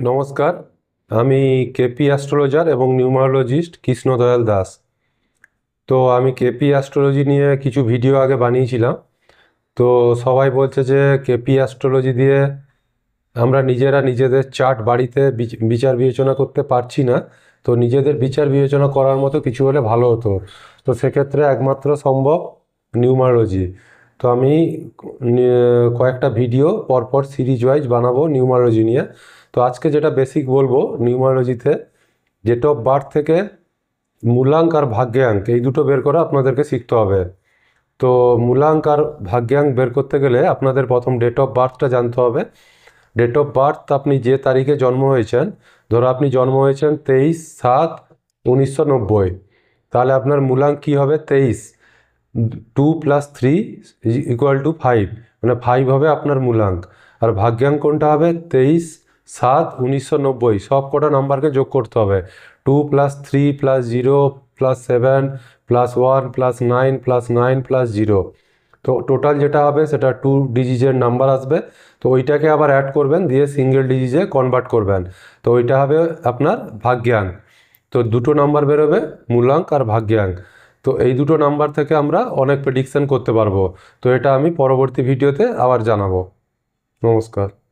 নমস্কার, আমি KP astrologer এবং নিউমারোলজিস্ট কৃষ্ণদয়াল দাস। তো আমি কেপি অ্যাস্ট্রোলজি নিয়ে কিছু ভিডিও আগে বানিয়েছিলাম। তো সবাই বলছে যে কেপি অ্যাস্ট্রোলজি দিয়ে আমরা নিজেরা নিজেদের চার্ট বাড়িতে বিচ- বিচার বিবেচনা করতে পারছি না। তো নিজেদের বিচার বিবেচনা করার মতো কিছু হলে ভালো হতো। তো সেক্ষেত্রে একমাত্র সম্ভব নিউমারোলজি। তো আমি কয়েকটা ভিডিও পরপর সিরিজ ওয়াইজ বানাবো নিউমারোলজি নিয়ে। তো আজকে যেটা বেসিক বলব নিউমারোলজিতে ডেট অফ বার্থ থেকে মূলাঙ্ক আর ভাগ্যাঙ্ক, এই দুটো বের করা আপনাদেরকে শিখতে হবে। তো মূলাঙ্ক আর ভাগ্যাঙ্ক বের করতে গেলে আপনাদের প্রথম ডেট অফ বার্থটা জানতে হবে। ডেট অফ বার্থ আপনি যে তারিখে জন্ম হয়েছেন, ধরো আপনি জন্ম হয়েছেন তেইশ সাত উনিশশো তাহলে আপনার মূলাঙ্ক কী হবে? তেইশ। Two plus three equal to five মানে ফাইভ হবে আপনার মূলাঙ্ক। আর ভাগ্যাঙ্ক কোনটা হবে? তেইশ, সাত, উনিশশো নব্বই, সব কটা নাম্বারকে যোগ করতে হবে। Two plus three plus zero plus seven plus one plus nine plus nine plus zero. তো টোটাল যেটা হবে সেটা টু ডিজিজের নাম্বার আসবে। তো ওইটাকে আবার অ্যাড করবেন, দিয়ে সিঙ্গেল ডিজিজে কনভার্ট করবেন। তো ওইটা হবে আপনার ভাগ্যাঙ্ক। তো দুটো নাম্বার বেরোবে, মূলাঙ্ক আর ভাগ্যাঙ্ক। তো এই দুটো নাম্বার থেকে আমরা অনেক প্রেডিকশান করতে পারব। তো এটা আমি পরবর্তী ভিডিওতে আবার জানাব। নমস্কার।